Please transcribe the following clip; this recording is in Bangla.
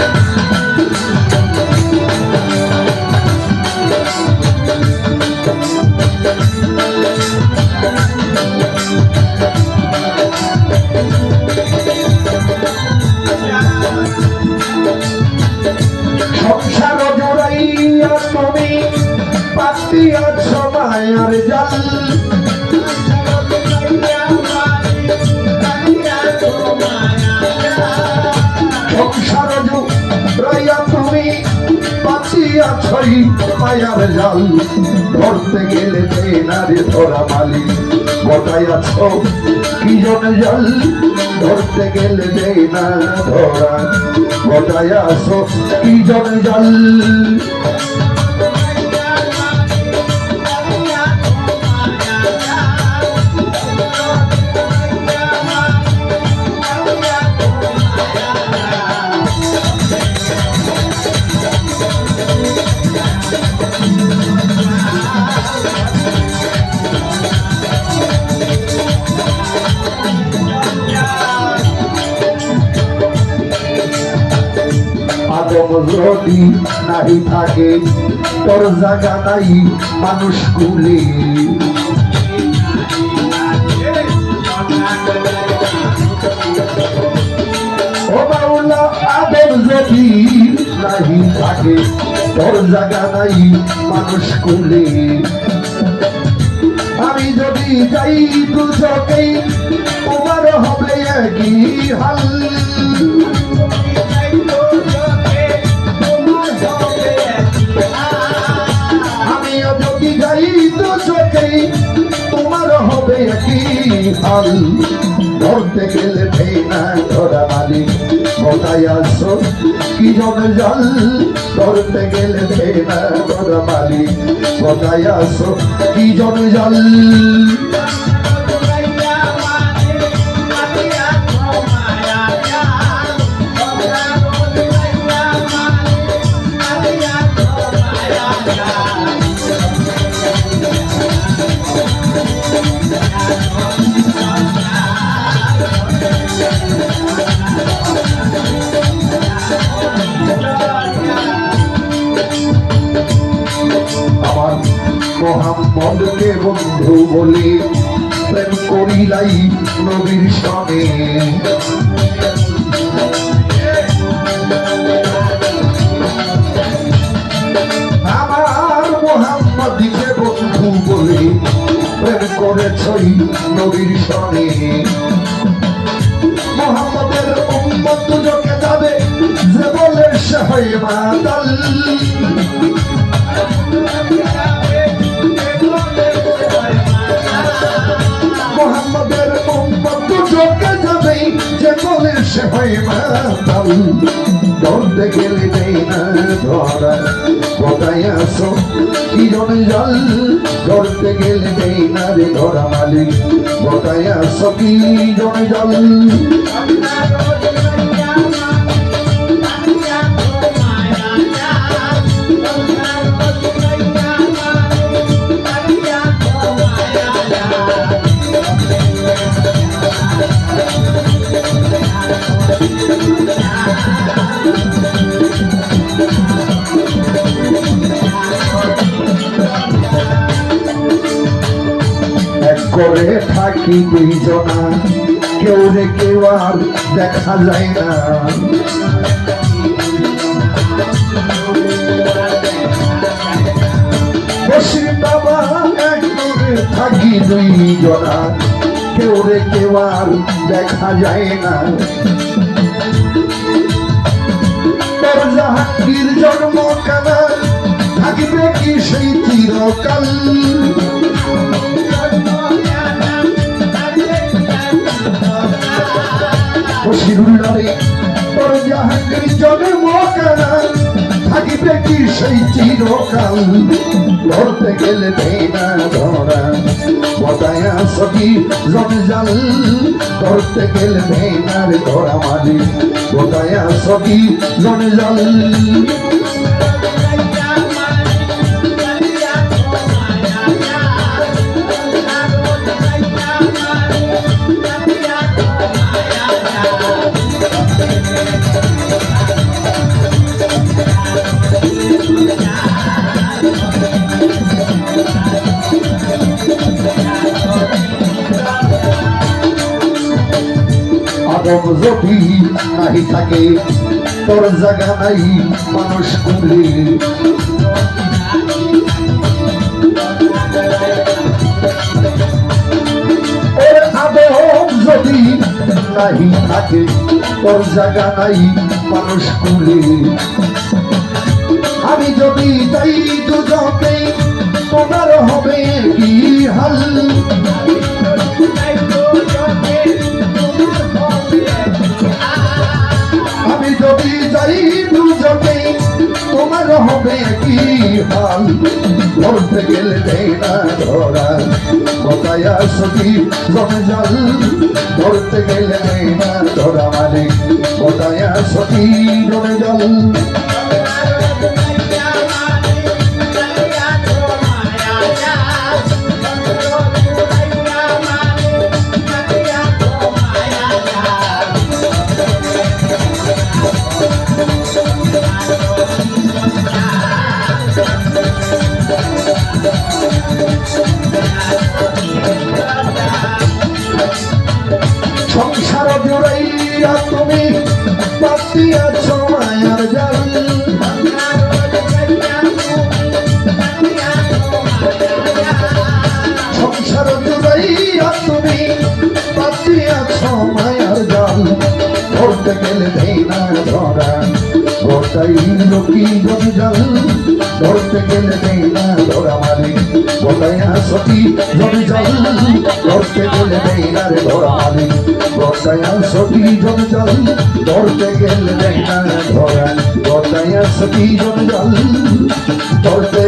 সংসার পাতিয়াছই পায়ার জাল ধরতে গেলে নারে ধরা মালি। গোটাই আছ কি জনে জল? ধরতে গেলে দেই না ধরা। গোটাই আছো কি জনে জল? যদি নাহি থাকে, তোর জায়গা নাই মানুষ বাউলা আদম যদি নাহি থাকে, তোর জায়গা নাই মানুষ কুলে। আমি যদি যাই দুজকেই তোমার হবে একই হাল। তোমার হবে একই ধরতে গেলে ভেই না ধরা মালিক কি জমে জল ধরতে গেলে ভেই না ধরা মালিক আসো কি জমে জল বলে প্রেম করিলাই নবীর সঙ্গে আমার মোহাম্মদকে বন্ধু বলে প্রেম করেছই নবীর সঙ্গে যে বলে সে হয় মাতাল ধরতে গেলে নেই না ধরা কোথায় আসো কি জন জল? ধরতে গেলে নেই না রে ধরা মালিক। কোথায় আসো কি জন জল? করে থাকি দুইজনা। কেউ রে কেউ আর দেখা যায় না। থাকি দুইজনা। কেউ রে কেউ আর দেখা যায় না। জাহাঙ্গীর জন্ম কানা থাকবে কি সেই চিরকাল? বসিরুল্লারে তোর জাহাঙ্গীর জন্ম কানা থাকিবে কি সেই চিরকাল? ধরতে গেলে দেই না ধরা বদায় সখী জঞ্জাল ধরতে গেলে দেই না ধরা মানে বদায় সখী জঞ্জাল আদম যদি থাকে। তোর জায়গা নাই মানুষ কুলে যদি নাহি থাকে, তোর জায়গা নাই মানুষ কুলে আমি যদি যাই দুজকে তোমার হবে কি হাল? হাল ধরতে গেলে দেই না ধরা। কোথায় আসবি জমে জল ধরতে গেলে দেই না ধরা মানে কোথায় আসবি জমে গোটাইয়া সতী, যদি জাল ধরতে গেলে দেই না রে ধরা মারি গোটাইয়া সতী, যদি জাল ধরতে গেলে না সতী, যদি জাল ধরতে